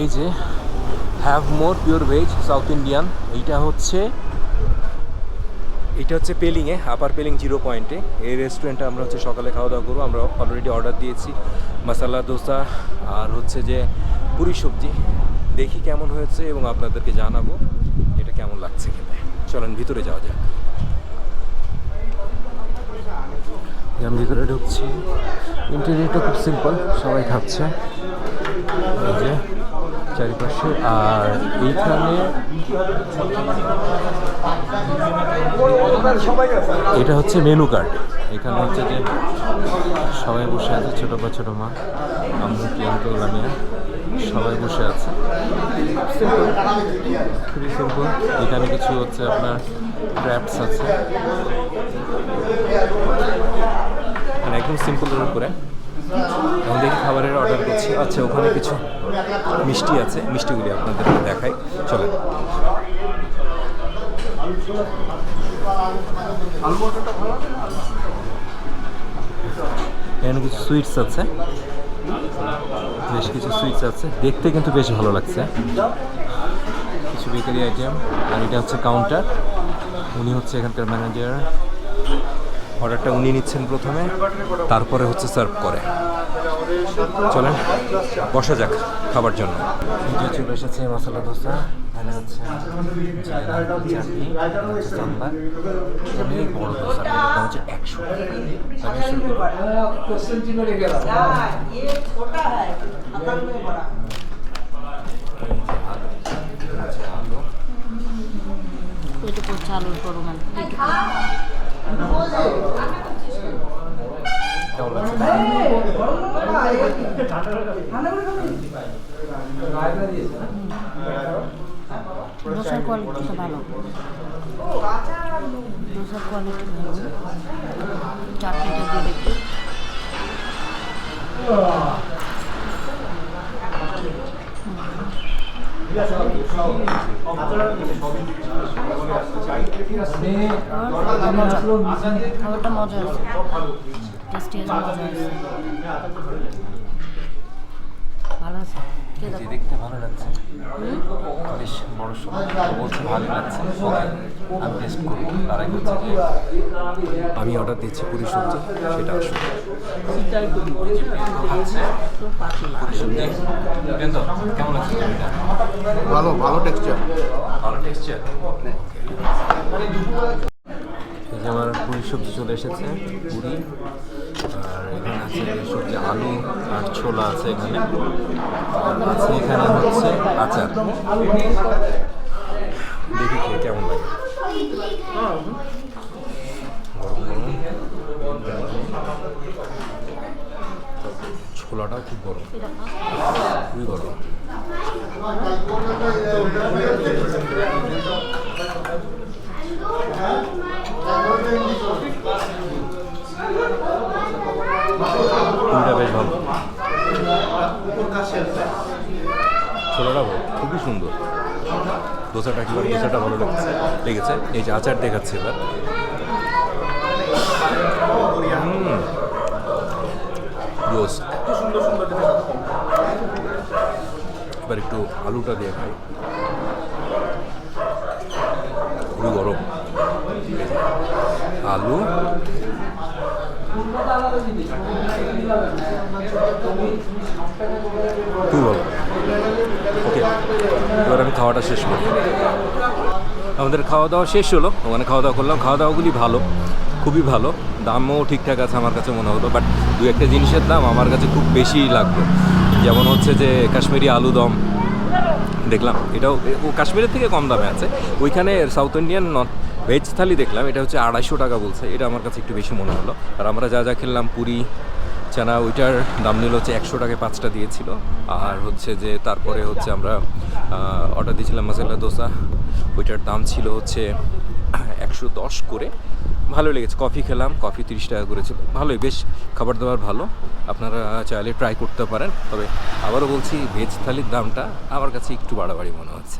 এই যে have more pure veg south Indian এইটা হচ্ছে এটা হচ্ছে পেলিংয়ে আপার পেলিং জিরো পয়েন্টে এই রেস্টুরেন্টে আমরা হচ্ছে সকালে খাওয়া দাওয়া করব, আমরা অলরেডি অর্ডার দিয়েছি। মশালা দোসা আর হচ্ছে যে পুরি সবজি। দেখি কেমন হয়েছে এবং আপনাদেরকে জানাব এটা কেমন লাগছে খেতে। চলেন, ভিতরে যাওয়া যাক। আমি ভিতরে ঢুকছি। ইন্টেরিয়রটা খুব সিম্পল সবাই খাচ্ছে। এই যে চারিপাশে, আর এইখানে এটা হচ্ছে মেনু কার্ড এখানে হচ্ছে যে সবাই বসে আছে, ছোট বা ছোট মা, আম্মু প্রিয়াঙ্কা লামিয়া সবাই বসে আছে। খুবই এখানে কিছু হচ্ছে আপনার ক্র্যাপস আছে। মানে একদম সিম্পলের উপরে। এখন দেখি খাবারের অর্ডার করছি। আচ্ছা ওখানে কিছু মিষ্টি আছে। মিষ্টিগুলি আপনাদেরকে দেখাই। চলেন। এখানে কিছু সুইটস আছে। বেশ কিছু সুইটস আছে। দেখতে কিন্তু বেশ ভালো লাগছে। কিছু বেকারি আইটেম আর এটা হচ্ছে কাউন্টার উনি হচ্ছে এখানকার ম্যানেজার অর্ডারটা উনি নিচ্ছেন প্রথমে তারপরে হচ্ছে সার্ভ করে। চলেন বসা যাক খাবার জন্য। এটা চলে এসেছে মশলা ধোসা মানে হচ্ছে বড় ধোসা আচ্ছা, হচ্ছে একশো আলুর পরিমাণ। কেমন লাগছে দোসার কোয়ালিটিটা ভালো দোসার কোয়ালিটি ভালো চাটনিটা দিয়ে দেখি খাবারটা মজা আছে টেস্টি ভালো লাগছে বেশ বড় সময় বলছে ভালো লাগছে আমি টেস্ট করব হচ্ছে যে আমি অর্ডার দিচ্ছি পুরি সবজি সেটা আসবে তো, কেমন এটা ভালো ভালো টেক্সচার ভালো টেক্সচার আমার পুরি সবজি চলে এসেছে পুরি। এখানে আছে সবজি আলু আর ছোলা আছে এখানে। আর আছে এখানে হচ্ছে আচার। দেখি খেয়ে কেমন লাগে। ছোলাটাও খুব গরম। খুবই গরম। পুরিটা বেশ ভালো। ছোলাটা ভালো, খুবই সুন্দর। দোসাটা কি দোসাটা ভালো লেগেছে। লেগেছে। এই যে আচার দেখাচ্ছে এবার। রোস্ট। এবার একটু আলুটা দিয়ে খাই। খুবই গরম। আলু। খুবই ভালো ওকে এবার আমি খাওয়াটা শেষ করি। আমাদের খাওয়া দাওয়া শেষ হলো। ওখানে খাওয়া দাওয়া করলাম। খাওয়া দাওয়াগুলি ভালো, খুবই ভালো। দামও ঠিকঠাক আছে আমার কাছে মনে হতো বাট দু একটা জিনিসের দাম আমার কাছে খুব বেশি লাগল। যেমন হচ্ছে যে কাশ্মীরি আলু দম, দেখলাম। এটাও, ও কাশ্মীরের থেকে কম দামে আছে। ওইখানে south Indian non veg thali দেখলাম, এটা হচ্ছে আড়াইশো টাকা বলছে, এটা আমার কাছে একটু বেশি মনে হলো। আর আমরা যা যা খেললাম, পুরি, চানা, ওইটার দাম নিল হচ্ছে একশো টাকায় পাঁচটা দিয়েছিল। আর হচ্ছে যে তারপরে হচ্ছে আমরা অর্ডার দিয়েছিলাম মশলা দোসা, ওইটার দাম ছিল হচ্ছে একশো দশ করে। ভালো লেগেছে কফি খেলাম কফি তিরিশ টাকা করেছিল। ভালোই, বেশ খাবার দাবার ভালো, আপনারা চাইলে ট্রাই করতে পারেন। তবে আবারও বলছি ভেজ থালির দামটা আমার কাছে একটু বাড়াবাড়ি মনে হচ্ছে।